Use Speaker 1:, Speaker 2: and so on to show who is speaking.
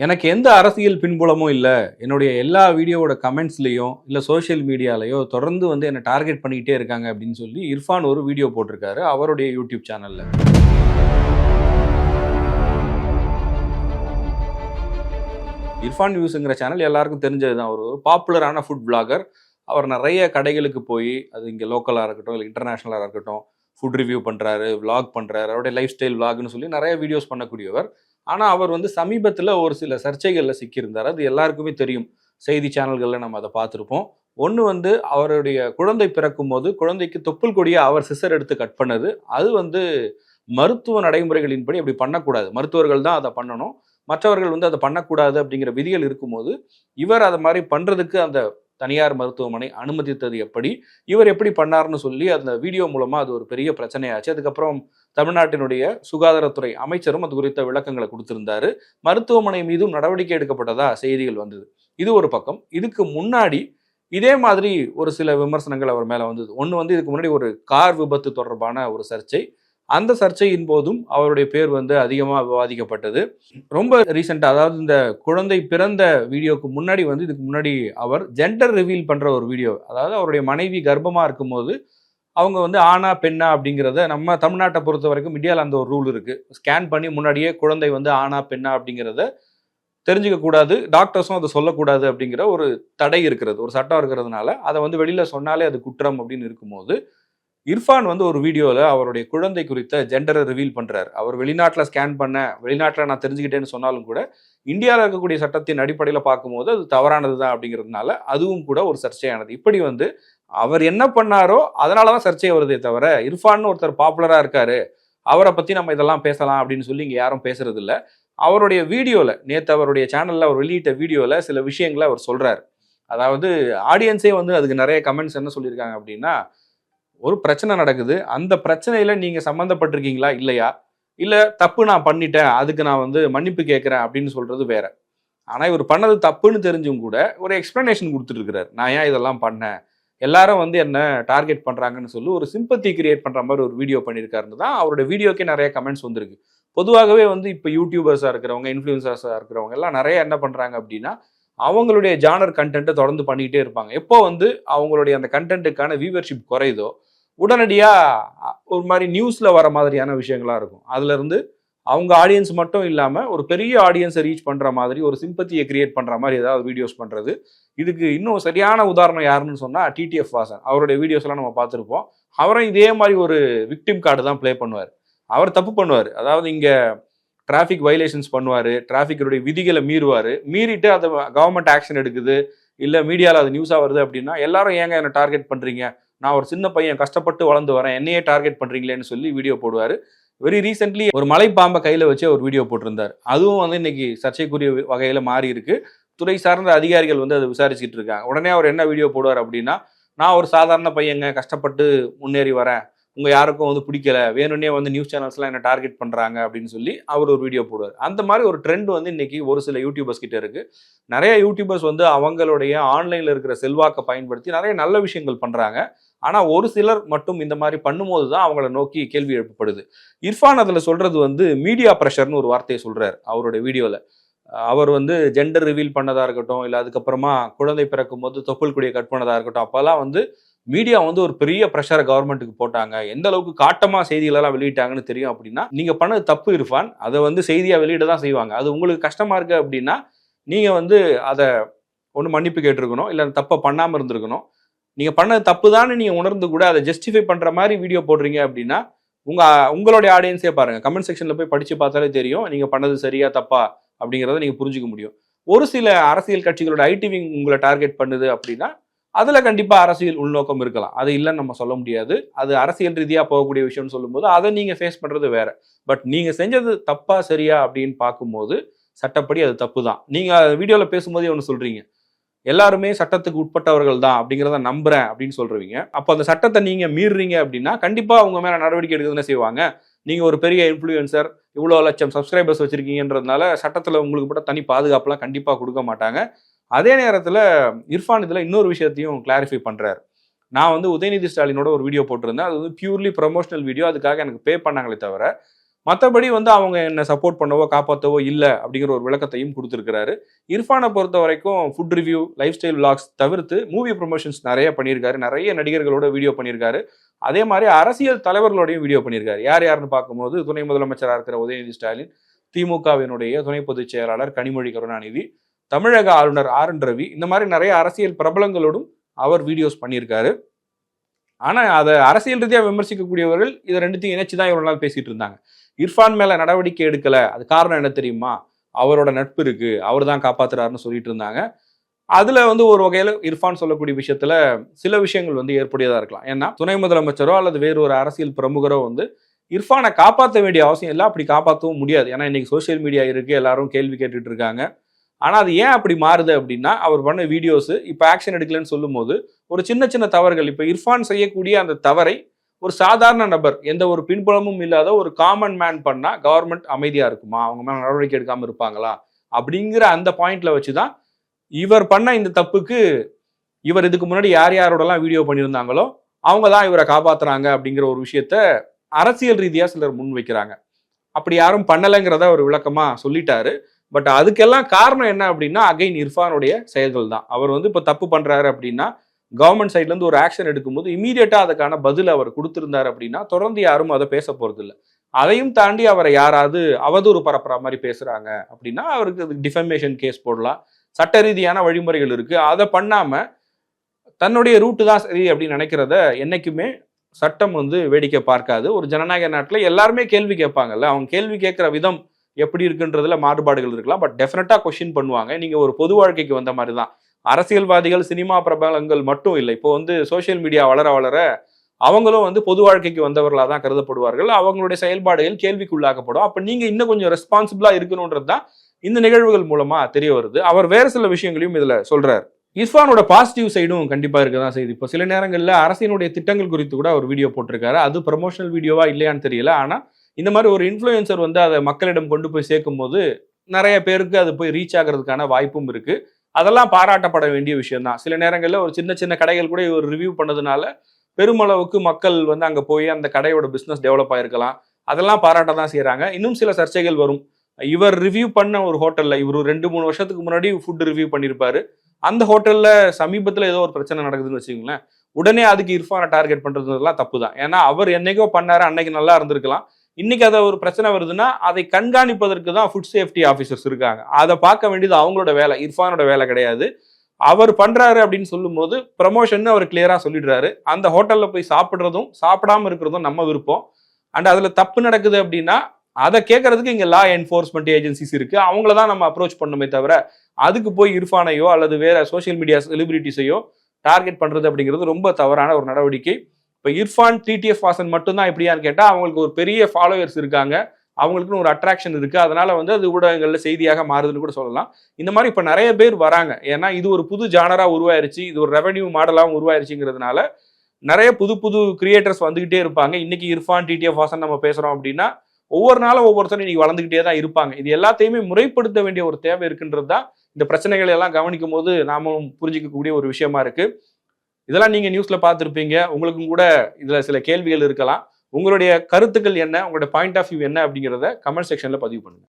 Speaker 1: எனக்கு எந்த அரசியல் பின்புலமும் இல்லை. என்னுடைய எல்லா வீடியோவோட கமெண்ட்ஸ்லையும் இல்லை சோஷியல் மீடியாலையோ தொடர்ந்து வந்து என்னை டார்கெட் பண்ணிக்கிட்டே இருக்காங்க அப்படின்னு சொல்லி இர்ஃபான் ஒரு வீடியோ போட்டிருக்காரு அவருடைய யூடியூப் சேனலில் இர்ஃபான் நியூஸுங்கிற சேனல் எல்லாருக்கும் தெரிஞ்சது தான் ஒரு பாப்புலரான ஃபுட் பிளாகர் அவர் நிறைய கடைகளுக்கு போய் அது இங்கே லோக்கலாக இருக்கட்டும் இல்லை இன்டர்நேஷ்னலாக இருக்கட்டும் ஃபுட் ரிவ்யூ பண்ணுறாரு விளாக் பண்ணுறாரு அவருடைய லைஃப் ஸ்டைல் விளாக்னு சொல்லி நிறைய வீடியோஸ் பண்ணக்கூடியவர். ஆனால் அவர் வந்து சமீபத்தில் ஒரு சில சர்ச்சைகளில் சிக்கியிருந்தார். அது எல்லாருக்குமே தெரியும். செய்தி சேனல்களில் நம்ம அதை பார்த்துருப்போம். ஒன்று வந்து அவருடைய குழந்தை பிறக்கும் போது குழந்தைக்கு தொப்புள் கொடியை அவர் சிசர் எடுத்து கட் பண்ணது. அது வந்து மருத்துவ நடைமுறைகளின்படி அப்படி பண்ணக்கூடாது. மருத்துவர்கள் தான் அதை பண்ணணும். மற்றவர்கள் வந்து அதை பண்ணக்கூடாது அப்படிங்கிற விதிகள் இருக்கும்போது இவர் அதை மாதிரி பண்ணுறதுக்கு அந்த தனியார் மருத்துவமனை அனுமதித்தது எப்படி? இவர் எப்படி பண்ணார்னு சொல்லி அந்த வீடியோ மூலமாக அது ஒரு பெரிய பிரச்சனையாச்சு. அதுக்கப்புறம் தமிழ்நாட்டினுடைய சுகாதாரத்துறை அமைச்சரும் அது குறித்த விளக்கங்களை கொடுத்திருந்தாரு. மருத்துவமனை மீதும் நடவடிக்கை எடுக்கப்பட்டதா செய்திகள் வந்தது. இது ஒரு பக்கம். இதுக்கு முன்னாடி இதே மாதிரி ஒரு சில விமர்சனங்கள் அவர் மேலே வந்தது. ஒன்று வந்து இதுக்கு முன்னாடி ஒரு கார் விபத்து தொடர்பான ஒரு சர்ச்சை. அந்த சர்ச்சையின் போதும் அவருடைய பேர் வந்து அதிகமாக விவாதிக்கப்பட்டது. ரொம்ப ரீசெண்டாக அதாவது இந்த குழந்தை பிறந்த வீடியோக்கு முன்னாடி வந்து இதுக்கு முன்னாடி அவர் ஜெண்டர் ரிவீல் பண்ணுற ஒரு வீடியோ அதாவது அவருடைய மனைவி கர்ப்பமாக இருக்கும்போது அவங்க வந்து ஆணா பெண்ணா அப்படிங்கிறத நம்ம தமிழ்நாட்டை பொறுத்த வரைக்கும் இந்தியாவில் அந்த ஒரு ரூல் இருக்குது ஸ்கேன் பண்ணி முன்னாடியே குழந்தை வந்து ஆணா பெண்ணா அப்படிங்கிறத தெரிஞ்சுக்க கூடாது. டாக்டர்ஸும் அதை சொல்லக்கூடாது அப்படிங்கிற ஒரு தடை இருக்கிறது. ஒரு சட்டம் இருக்கிறதுனால அதை வந்து வெளியில் சொன்னாலே அது குற்றம் அப்படின்னு இருக்கும்போது இர்ஃபான் வந்து ஒரு வீடியோவில் அவருடைய குழந்தை குறித்த ஜெண்டரை ரிவீல் பண்ணுறாரு அவர் வெளிநாட்டில் ஸ்கேன் பண்ண வெளிநாட்டில் நான் தெரிஞ்சுக்கிட்டேன்னு சொன்னாலும் கூட இந்தியாவில் இருக்கக்கூடிய சட்டத்தின் அடிப்படையில் பார்க்கும்போது அது தவறானது தான் அப்படிங்கிறதுனால அதுவும் கூட ஒரு சர்ச்சையானது. இப்படி வந்து அவர் என்ன பண்ணாரோ அதனால தான் சர்ச்சை வருதே தவிர இர்ஃபான்னு ஒருத்தர் பாப்புலராக இருக்காரு அவரை பற்றி நம்ம இதெல்லாம் பேசலாம் அப்படின்னு சொல்லி இங்கே யாரும் பேசுறது இல்லை அவருடைய வீடியோவில் நேற்று அவருடைய சேனலில் அவர் வெளியிட்ட வீடியோவில் சில விஷயங்களை அவர் சொல்கிறார் அதாவது ஆடியன்ஸே வந்து அதுக்கு நிறைய கமெண்ட்ஸ் என்ன சொல்லியிருக்காங்க அப்படின்னா ஒரு பிரச்சனை நடக்குது அந்த பிரச்சனையில் நீங்கள் சம்மந்தப்பட்டிருக்கீங்களா இல்லையா? இல்லை தப்பு நான் பண்ணிட்டேன் அதுக்கு நான் வந்து மன்னிப்பு கேட்குறேன் அப்படின்னு சொல்கிறது வேற. ஆனால் இவர் பண்ணது தப்புன்னு தெரிஞ்சும் கூட ஒரு எக்ஸ்ப்ளனேஷன் கொடுத்துட்ருக்கிறார் நான் ஏன் இதெல்லாம் பண்ணேன்? எல்லாரும் வந்து என்ன டார்கெட் பண்ணுறாங்கன்னு சொல்லி ஒரு சிம்பத்தி கிரியேட் பண்ணுற மாதிரி ஒரு வீடியோ பண்ணியிருக்காருன்னு தான் அவருடைய வீடியோக்கே நிறைய கமெண்ட்ஸ் வந்திருக்கு. பொதுவாகவே வந்து இப்போ யூடியூபர்ஸாக இருக்கிறவங்க இன்ஃப்ளூயன்சர்ஸாக இருக்கிறவங்க எல்லாம் நிறைய என்ன பண்ணுறாங்க அப்படின்னா அவங்களுடைய ஜானர் கண்டென்ட்டை தொடர்ந்து பண்ணிக்கிட்டே இருப்பாங்க. எப்போ வந்து அவங்களுடைய அந்த கண்டென்ட்டுக்கான வியூவர்ஷிப் குறையுதோ உடனடியாக ஒரு மாதிரி நியூஸில் வர மாதிரியான விஷயங்களாக இருக்கும். அதுலேருந்து அவங்க ஆடியன்ஸ் மட்டும் இல்லாமல் ஒரு பெரிய ஆடியன்ஸை ரீச் பண்ணுற மாதிரி ஒரு சிம்பத்தியை கிரியேட் பண்ணுற மாதிரி ஏதாவது வீடியோஸ் பண்ணுறது இதுக்கு இன்னும் சரியான உதாரணம் யாருன்னு சொன்னால் டிடிஎஃப் வாசன். அவருடைய வீடியோஸ்லாம் நம்ம பார்த்துருப்போம். அவரும் இதே மாதிரி ஒரு விக்டிம் கார்டு தான் ப்ளே பண்ணுவார். அவர் தப்பு பண்ணுவார். அதாவது இங்கே டிராஃபிக் வைலேஷன்ஸ் பண்ணுவார். டிராஃபிக்கருடைய விதிகளை மீறுவார். மீறிட்டு அதை கவர்மெண்ட் ஆக்ஷன் எடுக்குது. இல்லை மீடியாவில் அது நியூஸாக வருது அப்படின்னா எல்லாரும் ஏங்க என்னை டார்கெட் பண்ணுறீங்க நான் ஒரு சின்ன பையன் கஷ்டப்பட்டு வளர்ந்து வரேன். என்னையே டார்கெட் பண்ணுறீங்களேன்னு சொல்லி வீடியோ போடுவார். வெரி ரீசென்ட்லி ஒரு மலைப்பாம்பை கையில் வச்சு ஒரு வீடியோ போட்டிருந்தார். அதுவும் வந்து இன்னைக்கு சர்ச்சைக்குரிய வகையில் மாறி இருக்கு துறை சார்ந்த அதிகாரிகள் வந்து அதை விசாரிச்சுட்டு இருக்காங்க. உடனே அவர் என்ன வீடியோ போடுவார் அப்படின்னா நான் ஒரு சாதாரண பையங்க கஷ்டப்பட்டு முன்னேறி வரேன். உங்கள் யாருக்கும் வந்து பிடிக்கல. வேணும்னே வந்து நியூஸ் சேனல்ஸ்லாம் என்ன டார்கெட் பண்ணுறாங்க அப்படின்னு சொல்லி அவர் ஒரு வீடியோ போடுவார். அந்த மாதிரி ஒரு ட்ரெண்ட் வந்து இன்னைக்கு ஒரு சில யூடியூபர்ஸ் கிட்ட இருக்கு. நிறைய யூடியூபர்ஸ் வந்து அவங்களுடைய ஆன்லைனில் இருக்கிற செல்வாக்கை பயன்படுத்தி நிறைய நல்ல விஷயங்கள் பண்ணுறாங்க ஆனா ஒரு சிலர் மட்டும் இந்த மாதிரி பண்ணும்போது தான் அவங்கள நோக்கி கேள்வி எழுப்பப்படுது. இர்ஃபான் அதுல சொல்றது வந்து மீடியா ப்ரெஷர்னு ஒரு வார்த்தையை சொல்கிறார் அவருடைய வீடியோல. அவர் வந்து ஜெண்டர் ரிவீல் பண்ணதா இருக்கட்டும் இல்லை அதுக்கப்புறமா குழந்தை பிறக்கும் போது தொப்புள் கொடியை கட் பண்ணதா இருக்கட்டும் அப்போல்லாம் வந்து மீடியா வந்து ஒரு பெரிய ப்ரெஷரை கவர்மெண்ட்டுக்கு போட்டாங்க. எந்த அளவுக்கு காட்டமாக செய்திகளெல்லாம் வெளியிட்டாங்கன்னு தெரியும் அப்படின்னா நீங்கள் பண்ணது தப்பு இர்ஃபான். அதை வந்து செய்தியாக வெளியிட தான் செய்வாங்க. அது உங்களுக்கு கஷ்டமாக இருக்குது அப்படின்னா நீங்கள் வந்து அதை ஒன்று மன்னிப்பு கேட்டிருக்கணும் இல்லை தப்பை பண்ணாமல் இருந்திருக்கணும். நீங்க பண்ணது தப்பு தான் நீங்க உணர்ந்து கூட அதை ஜஸ்டிஃபை பண்ற மாதிரி வீடியோ போடுறீங்க அப்படின்னா உங்க உங்களுடைய ஆடியன்ஸே பாருங்க. கமெண்ட் செக்ஷன்ல போய் படிச்சு பார்த்தாலே தெரியும் நீங்க பண்ணது சரியா தப்பா அப்படிங்கிறத நீங்க புரிஞ்சுக்க முடியும். ஒரு சில அரசியல் கட்சிகளோட ஐடி உங்களை டார்கெட் பண்ணுது அப்படின்னா அதுல கண்டிப்பா அரசியல் உள்நோக்கம் இருக்கலாம். அது இல்லைன்னு நம்ம சொல்ல முடியாது. அது அரசியல் ரீதியா போகக்கூடிய விஷயம்னு சொல்லும்போது அதை நீங்க ஃபேஸ் பண்றது வேற. பட் நீங்க செஞ்சது தப்பா சரியா அப்படின்னு பார்க்கும்போது சட்டப்படி அது தப்பு தான் நீங்க வீடியோல பேசும்போதே ஒன்று சொல்றீங்க. எல்லாருமே சட்டத்துக்கு உட்பட்டவர்கள் தான் அப்படிங்கிறத நம்புறேன் அப்படின்னு சொல்றீங்க அப்போ அந்த சட்டத்தை நீங்க மீறுறீங்க அப்படின்னா கண்டிப்பா உங்க மேல நடவடிக்கை எடுக்குதுன்னு செய்வாங்க. நீங்க ஒரு பெரிய இன்ஃப்ளூயன்சர் இவ்வளோ லட்சம் சப்ஸ்கிரைபர்ஸ் வச்சிருக்கீங்கன்றதுனால சட்டத்தில் உங்களுக்கு மட்டும் தனி பாதுகாப்புலாம் கண்டிப்பாக கொடுக்க மாட்டாங்க. அதே நேரத்தில் இர்ஃபான் இதில் இன்னொரு விஷயத்தையும் கிளாரிஃபை பண்ணுறாரு நான் வந்து உதயநிதி ஸ்டாலினோட ஒரு வீடியோ போட்டிருந்தேன். அது வந்து பியூர்லி ப்ரொமோஷனல் வீடியோ அதுக்காக எனக்கு பே பண்ணாங்களே தவிர மற்றபடி வந்து அவங்க என்ன சப்போர்ட் பண்ணவோ காப்பாற்றவோ இல்லை அப்படிங்கிற ஒரு விளக்கத்தையும் கொடுத்துருக்கிறாரு. இர்ஃபானை பொறுத்த வரைக்கும் food review life style vlogs தவிர்த்து மூவி ப்ரொமோஷன்ஸ் நிறைய பண்ணியிருக்காரு. நிறைய நடிகர்களோட வீடியோ பண்ணியிருக்காரு. அதே மாதிரி அரசியல் தலைவர்களோடையும் வீடியோ பண்ணியிருக்காரு. யார் யாருன்னு பார்க்கும்போது துணை முதலமைச்சராக இருக்கிற உதயநிதி ஸ்டாலின் திமுகவினுடைய துணை பொதுச் செயலாளர் கனிமொழி கருணாநிதி தமிழக ஆளுநர் ஆர் என் ரவி இந்த மாதிரி நிறைய அரசியல் பிரபலங்களோடும் அவர் வீடியோஸ் பண்ணியிருக்காரு. ஆனால் அதை அரசியல் ரீதியாக விமர்சிக்கக்கூடியவர்கள் இதை ரெண்டுத்தையும் இணைச்சு தான் இவ்வளோ நாள் பேசிகிட்டு இருந்தாங்க. இர்ஃபான் மேல நடவடிக்கை எடுக்கல. அது காரணம் என்ன தெரியுமா? அவரோட நட்பு இருக்கு. அவர் தான் காப்பாத்துறாருன்னு சொல்லிட்டு இருந்தாங்க. அதுல வந்து ஒரு வகையில இர்ஃபான் சொல்லக்கூடிய விஷயத்துல சில விஷயங்கள் வந்து ஏற்புடையதா இருக்கலாம். ஏன்னா துணை முதலமைச்சரோ அல்லது வேறு ஒரு அரசியல் பிரமுகரோ வந்து இர்ஃபானை காப்பாற்ற வேண்டிய அவசியம் இல்லை. அப்படி காப்பாற்றவும் முடியாது. ஏன்னா இன்னைக்கு சோஷியல் மீடியா இருக்கு. எல்லாரும் கேள்வி கேட்டுட்டு இருக்காங்க. ஆனால் அது ஏன் அப்படி மாறுது அப்படின்னா அவர் பண்ண வீடியோஸு இப்போ ஆக்ஷன் எடுக்கலன்னு சொல்லும்போது ஒரு சின்ன சின்ன தவறுகள் இப்போ இர்ஃபான் செய்யக்கூடிய அந்த தவறை ஒரு சாதாரண நபர் எந்த ஒரு பின்புலமும் இல்லாத ஒரு காமன் மேன் பண்ணால் கவர்மெண்ட் அமைதியாக இருக்குமா? அவங்க மேலே நடவடிக்கை எடுக்காமல் இருப்பாங்களா? அப்படிங்கிற அந்த பாயிண்ட்ல வச்சுதான் இவர் பண்ண இந்த தப்புக்கு இவர் இதுக்கு முன்னாடி யார் யாரோடலாம் வீடியோ பண்ணியிருந்தாங்களோ அவங்க தான் இவரை காப்பாத்துறாங்க அப்படிங்கிற ஒரு விஷயத்த அரசியல் ரீதியாக சிலர் முன் வைக்கிறாங்க. அப்படி யாரும் பண்ணலைங்கிறத ஒரு விளக்கமாக சொல்லிட்டாரு. பட் அதுக்கெல்லாம் காரணம் என்ன அப்படின்னா அகைன் இர்ஃபானுடைய செயல்கள் தான் அவர் வந்து இப்போ தப்பு பண்ணுறாரு அப்படின்னா கவர்மெண்ட் சைட்லேருந்து ஒரு ஆக்ஷன் எடுக்கும்போது இமீடியட்டாக அதுக்கான பதில் அவர் கொடுத்துருந்தார் அப்படின்னா தொடர்ந்து யாரும் அதை பேச போகிறதில்ல இல்லை அதையும் தாண்டி அவரை யாராவது அவதூறு பரப்புற மாதிரி பேசுகிறாங்க அப்படின்னா அவருக்கு டிஃபமேஷன் கேஸ் போடலாம். சட்ட ரீதியான வழிமுறைகள் இருக்குது அதை பண்ணாமல் தன்னுடைய ரூட்டு தான் சரி அப்படின்னு நினைக்கிறத என்றைக்குமே சட்டம் வந்து வேடிக்கை பார்க்காது. ஒரு ஜனநாயக நாட்டில் எல்லாருமே கேள்வி கேட்பாங்கல்ல. அவங்க கேள்வி கேட்குற விதம் எப்படி இருக்குன்றதுல மாறுபாடுகள் இருக்கலாம். பட் டெஃபினட்டாக கொஷின் பண்ணுவாங்க. நீங்கள் ஒரு பொது வாழ்க்கைக்கு வந்த மாதிரி தான். அரசியல்வாதிகள் சினிமா பிரபலங்கள் மட்டும் இல்லை. இப்போ வந்து சோஷியல் மீடியா வளர வளர அவங்களும் வந்து பொது வாழ்க்கைக்கு வந்தவர்களாக தான் கருதப்படுவார்கள். அவங்களுடைய செயல்பாடுகள் கேள்விக்குள்ளாக்கப்படும். அப்போ நீங்கள் இன்னும் கொஞ்சம் ரெஸ்பான்சிபிளா இருக்கணுன்றது தான் இந்த நிகழ்வுகள் மூலமா தெரிய வருது. அவர் வேறு சில விஷயங்களையும் இதில் சொல்கிறார் இஸ்ஃபானோட பாசிட்டிவ் சைடும் கண்டிப்பாக இருக்க தான் செய்யுது. இப்போ சில நேரங்களில் அரசினுடைய திட்டங்கள் குறித்து கூட அவர் வீடியோ போட்டிருக்காரு. அது ப்ரமோஷனல் வீடியோவா இல்லையான்னு தெரியல. ஆனால் இந்த மாதிரி ஒரு இன்ஃப்ளூயன்சர் வந்து அதை மக்களிடம் கொண்டு போய் சேர்க்கும் போது நிறைய பேருக்கு அது போய் ரீச் ஆகிறதுக்கான வாய்ப்பும் இருக்குது அதெல்லாம் பாராட்டப்பட வேண்டிய விஷயம் தான் சில நேரங்களில் ஒரு சின்ன சின்ன கடைகள் கூட இவர் ரிவ்யூ பண்ணதுனால பெருமளவுக்கு மக்கள் வந்து அங்கே போய் அந்த கடையோட பிஸ்னஸ் டெவலப் ஆகிருக்கலாம் அதெல்லாம் பாராட்ட தான் செய்கிறாங்க இன்னும் சில சர்ச்சைகள் வரும். இவர் ரிவ்யூ பண்ண ஒரு ஹோட்டலில் இவர் ரெண்டு மூணு வருஷத்துக்கு முன்னாடி ஃபுட் ரிவ்யூ பண்ணியிருப்பாரு அந்த ஹோட்டலில் சமீபத்தில் ஏதோ ஒரு பிரச்சனை நடக்குதுன்னு வச்சுக்கோங்களேன். உடனே அதுக்கு இர்ஃபானை டார்கெட் பண்ணுறதுலாம் தப்பு தான் ஏன்னா அவர் என்னைக்கோ பண்ணாரு அன்னைக்கு நல்லா இருந்திருக்கலாம். இன்னைக்கு அதை ஒரு பிரச்சனை வருதுன்னா அதை கண்காணிப்பதற்கு தான் ஃபுட் சேஃப்டி ஆஃபீஸர்ஸ் இருக்காங்க. அதை பார்க்க வேண்டியது அவங்களோட வேலை இர்ஃபானோட வேலை கிடையாது. அவர் பண்றாரு அப்படின்னு சொல்லும்போது ப்ரமோஷன் அவர் கிளியரா சொல்லிடுறாரு. அந்த ஹோட்டல்ல போய் சாப்பிட்றதும் சாப்பிடாம இருக்கிறதும் நம்ம விருப்பம். அண்ட் அதுல தப்பு நடக்குது அப்படின்னா அதை கேட்கறதுக்கு இங்க லா என்ஃபோர்ஸ்மெண்ட் ஏஜென்சிஸ் இருக்கு. அவங்கள தான் நம்ம அப்ரோச் பண்ணுமே தவிர அதுக்கு போய் இர்ஃபானையோ அல்லது வேற சோஷியல் மீடியா செலிபிரிட்டிஸையோ டார்கெட் பண்றது அப்படிங்கிறது ரொம்ப தவறான ஒரு நடவடிக்கை. இப்போ இர்ஃபான் டிடிஎஃப் வாசன் மட்டும்தான் எப்படியான்னு கேட்டால் அவங்களுக்கு ஒரு பெரிய ஃபாலோவர்ஸ் இருக்காங்க. அவங்களுக்குன்னு ஒரு அட்ராக்ஷன் இருக்குது அதனால் வந்து அது ஊடகங்களில் செய்தியாக மாறுதுன்னு கூட சொல்லலாம். இந்த மாதிரி இப்போ நிறைய பேர் வராங்க. ஏன்னா இது ஒரு புது ஜானராக உருவாயிருச்சு. இது ஒரு ரெவன்யூ மாடலாகவும் உருவாயிருச்சுங்கிறதுனால நிறைய புது புது கிரியேட்டர்ஸ் வந்துக்கிட்டே இருப்பாங்க. இன்னைக்கு இர்ஃபான் டிடிஎஃப் வாசன் நம்ம பேசுகிறோம் அப்படின்னா ஒவ்வொரு நாளும் ஒவ்வொருத்தரும் இன்னைக்கு வளர்ந்துகிட்டே தான் இருப்பாங்க. இது எல்லாத்தையுமே முறைப்படுத்த வேண்டிய ஒரு தேவை இருக்குன்றது தான் இந்த பிரச்சனைகளை எல்லாம் கவனிக்கும் போது நாமும் புரிஞ்சிக்கக்கூடிய ஒரு விஷயமா இருக்குது இதெல்லாம் நீங்கள் நியூஸில் பார்த்துருப்பீங்க. உங்களுக்கும் கூட இதில் சில கேள்விகள் இருக்கலாம். உங்களுடைய கருத்துக்கள் என்ன? உங்களுடைய பாயிண்ட் ஆஃப் வியூ என்ன அப்படிங்கிறத கமெண்ட் செக்ஷனில் பதிவு பண்ணுங்க.